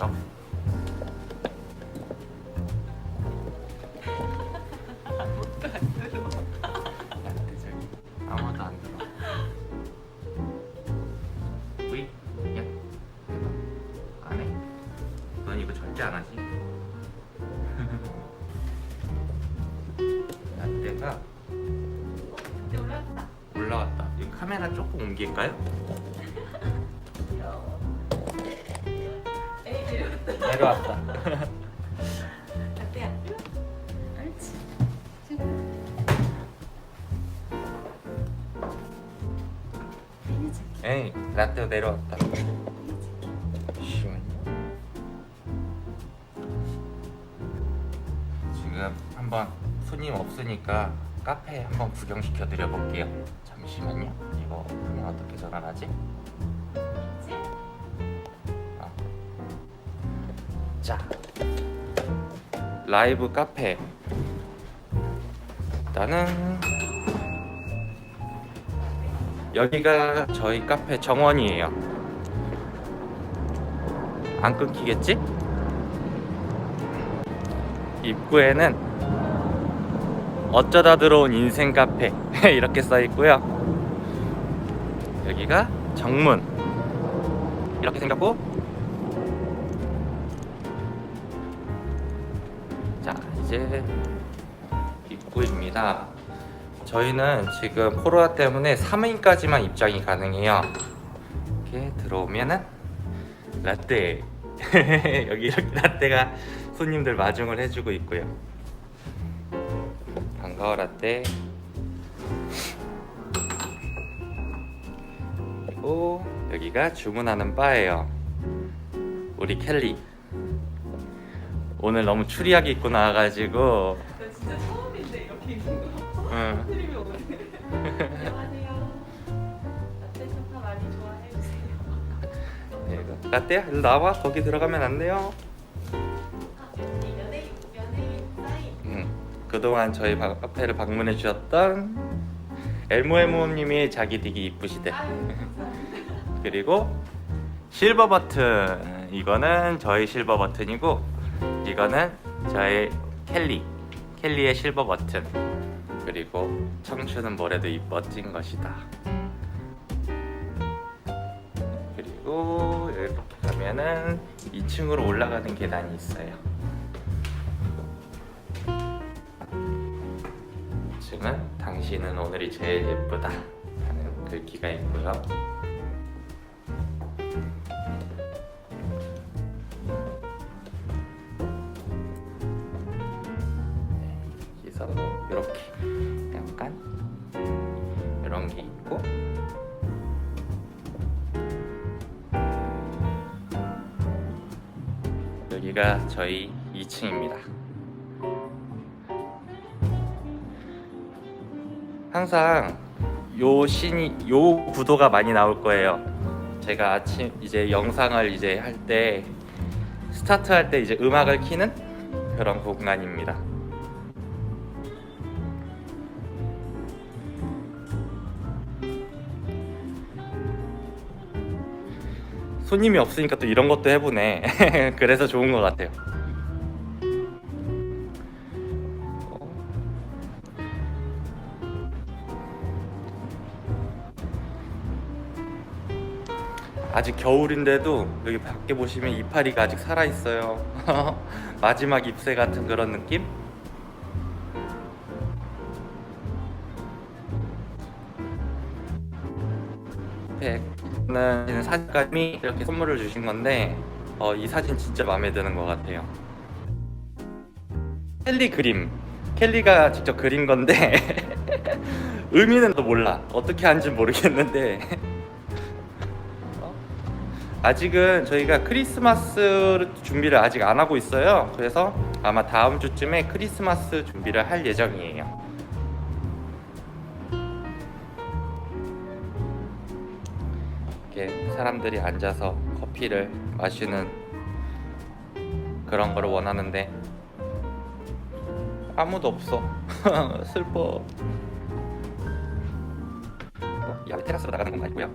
저기 아무도 안 들어. 우이 야안 해? 넌 이거 절대 안 하지? 라떼가. 올라왔다. 이 카메라 조금 옮길까요? 내려왔다. 라떼야. 페니즈. 에이 라떼 내려왔다. 잠시만요. 지금 한번 손님 없으니까 카페 한번 구경시켜 드려 볼게요. 잠시만요. 이거 그냥 어떻게 전환하지? 자 라이브 카페. 일단은 여기가 저희 카페 정원이에요. 안 끊기겠지? 입구에는 어쩌다 들어온 인생 카페 이렇게 써 있고요. 여기가 정문. 이렇게 생겼고 이제 입구입니다. 저희는 지금 코로나 때문에 3인까지만 입장이 가능해요. 이렇게 들어오면은 라떼. 여기 이렇게 라떼가 손님들 마중을 해주고 있고요. 반가워 라떼. 그리고 여기가 주문하는 바예요. 우리 켈리 오늘 너무 추리하게 입고 나와가지고 나 진짜 처음인데 이렇게 입는 거. 응. 안녕하세요. 라떼 많이 좋아해 주세요. 네. 라떼야 일로 나와 거기 들어가면 안 돼요 아, 이 연예인 연예인 사인. 음, 그동안 저희 바- 카페를 방문해 주셨던 엘모엘모님이 자기 되게 이쁘시대 아유 감사합니다. 그리고 실버 버튼 이거는 저희 실버 버튼이고 이거는 저의 켈리 켈리의 실버 버튼. 그리고 청춘은 뭐래도 이 멋진 것이다. 그리고 이렇게 가면은 2층으로 올라가는 계단이 있어요. 2층은 당신은 오늘이 제일 예쁘다 하는 글귀가 있고요 여기서 이렇게 약간 이런 게 있고 여기가 저희 2층입니다. 항상 요 신이 요 구도가 많이 나올 거예요. 제가 아침 이제 영상을 이제 할 때 스타트 할 때 이제 음악을 키는 그런 공간입니다. 손님이 없으니까 또 이런 것도 해보네. 그래서 좋은 것 같아요. 어. 아직 겨울인데도 여기 밖에 보시면 이파리가 아직 살아 있어요. 마지막 잎새 같은 그런 느낌? 는 사진감이 이렇게 선물을 주신 건데 어, 이 사진 진짜 마음에 드는 것 같아요. 켈리 그림. 켈리가 직접 그린 건데 의미는 또 몰라. 어떻게 하는지 모르겠는데 어? 아직은 저희가 크리스마스 준비를 아직 안 하고 있어요. 그래서 아마 다음 주쯤에 크리스마스 준비를 할 예정이에요. 사람들이 앉아서 커피를 마시는 그런 걸 원하는데 아무도 없어. 슬퍼. 야 테라스로 나가는 건가 있고요.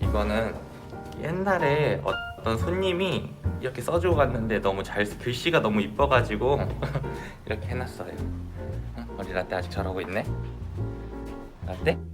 이거는 옛날에 어떤 손님이 이렇게 써주고 갔는데 너무 잘 글씨가 너무 이뻐가지고 이렇게 해놨어요. 응? 우리 라떼 아직 잘하고 있네? 라떼?